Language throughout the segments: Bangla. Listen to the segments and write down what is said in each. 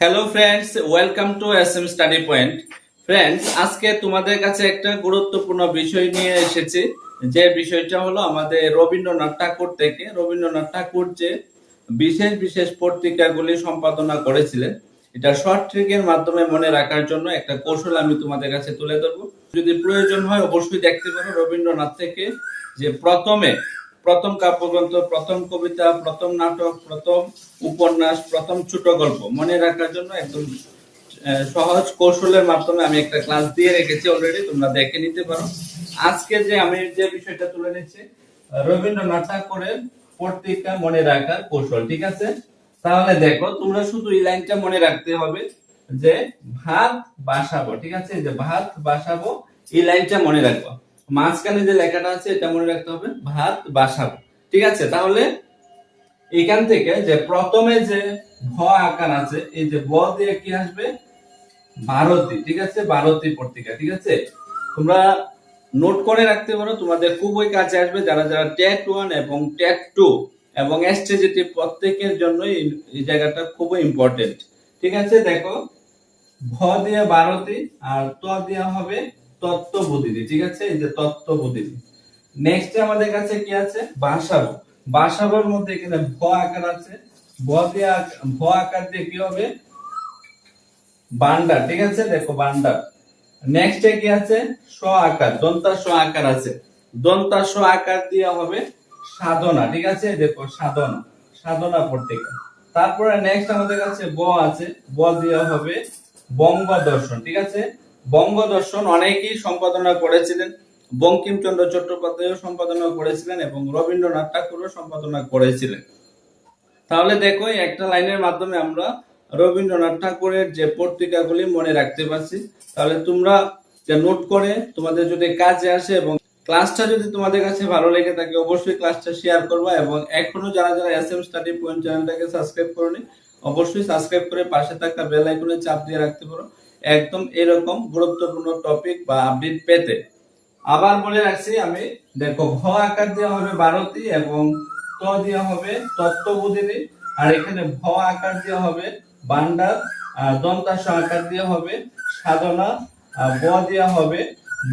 Hello friends welcome to S M study point friends আজকে তোমাদের কাছে একটা গুরুত্বপূর্ণ বিষয় নিয়ে এসেছি। যে বিষয়টা হলো আমাদের রবীন্দ্রনাথ ঠাকুর থেকে। রবীন্দ্রনাথ ঠাকুর যে বিশেষ বিশেষ পত্রিকাগুলি সম্পাদনা করেছিলেন, এটা শর্ট ট্রিকের মাধ্যমে মনে রাখার জন্য একটা কৌশল আমি তোমাদের কাছে তুলে ধরবো। যদি প্রয়োজন হয়, অবশ্যই দেখতে পারো রবীন্দ্রনাথ থেকে যে প্রথমে প্রথম কাব্যগ্রন্থ, প্রথম কবিতা, প্রথম নাটক, প্রথম উপন্যাস, প্রথম ছোট গল্প মনে রাখার জন্য একদম সহজ কৌশলের মাধ্যমে আমি একটা ক্লাস দিয়ে রেখেছি অলরেডি তোমরা দেখে নিতে পারো। আজকে যে আমি যে বিষয়টা তুলে নিচ্ছি, রবীন্দ্রনাথ ঠাকুরের পত্রিকা মনে রাখার কৌশল, ঠিক আছে? তাহলে দেখো, তোমরা শুধু এই লাইনটা মনে রাখতে হবে যে ভাত বাসাবো, ঠিক আছে? যে ভাত বাসাবো, এই লাইনটা মনে রাখব। মাঝখানে যে লেখাটা আছে, এটা মনে রাখতে হবে, ভাত বাসাবো ঠিক আছে? তাহলে এখান থেকে যে প্রথমে যে ভ আকার আছে, এই যে ব দিয়ে কি আসবে? ভারতী, ঠিক আছে? ভারতী পত্রিকা, ঠিক আছে? তোমরা নোট করে রাখতে পারো, তোমাদের খুবই কাছে আসবে যারা যারা টেট ওয়ান এবং টেট টু এবং এসটিজিটি প্রত্যেকের জন্য এই জায়গাটা খুবই ইম্পর্টেন্ট ঠিক আছে? দেখো, ভ দিয়ে ভারতী আর ত দেওয়া হবে তত্ত্ববোধিনী ঠিক আছে? এই যে তত্ত্ববোধিনী নেক্সট আমাদের কাছে কি আছে? মধ্যে এখানে ভ আকার আছে। ভ আকার দিয়ে কি হবে? বান্ডার, ঠিক আছে? দেখো বান্ডার। নেক্সট কি আছে? আকার দন্তা স আকার আছে। দন্তা আকার দিয়ে হবে সাধনা, ঠিক আছে? দেখো সাধনা সাধনা পত্রিকা। তারপরে নেক্সট আমাদের কাছে ব আছে। ব দিয়ে হবে বঙ্গ দর্শন, ঠিক আছে? বঙ্গ দর্শন অনেকেই সম্পাদনা করেছিলেন, বঙ্কিমচন্দ্র চট্টোপাধ্যায়ও সম্পাদনা করেছিলেন এবং রবীন্দ্রনাথ ঠাকুরও সম্পাদনা করেছিলেন। তাহলে দেখো একটা লাইনের মাধ্যমে আমরা রবীন্দ্রনাথ ঠাকুরের যে পত্রিকাগুলি মনে রাখতে পারছি। তাহলে তোমরা নোট করে, তোমাদের যদি কাজে আসে এবং ক্লাসটা যদি তোমাদের কাছে ভালো লেগে থাকে, অবশ্যই ক্লাসটা শেয়ার করবা এবং এখনও যারা যারা এস এম স্টাডি পয়েন্ট চ্যানেলটাকে সাবস্ক্রাইব করনি, অবশ্যই সাবস্ক্রাইব করে পাশে থাকা বেল আইকনে চাপ দিয়ে রাখতে পারো। একদম এরকম গুরুত্বপূর্ণ টপিক বা আপডেট পেতে। আবার বলে রাখছি আমি, দেখো ভ আকার দেওয়া হবে ভারতী এবং ত দেওয়া হবে তত্ত্ববোধিনী আর এখানে ভ আকার দেওয়া হবে বান্ডার দন্তাস আকার দেওয়া হবে সাধনা ব দেওয়া হবে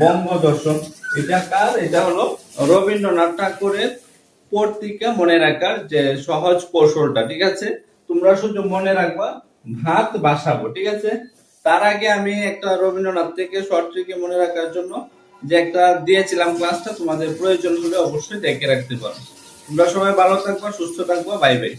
বঙ্গ দর্শন এটা কার? এটা হলো রবীন্দ্রনাথ ঠাকুরের পত্রিকা মনে রাখার যে সহজ কৌশলটা, ঠিক আছে? তোমরা শুধু মনে রাখবা, ভাত বাসাবো, ঠিক আছে? তার আগে আমি একটা রবীন্দ্রনাথ থেকে শর্ট ট্রিকে মনে রাখার জন্য যে একটা দিয়েছিলাম ক্লাসটা, তোমাদের প্রয়োজন হলে অবশ্যই দেখে রাখতে পারো। তোমরা সবাই ভালো থাকব, সুস্থ থাকব, বাই বাই।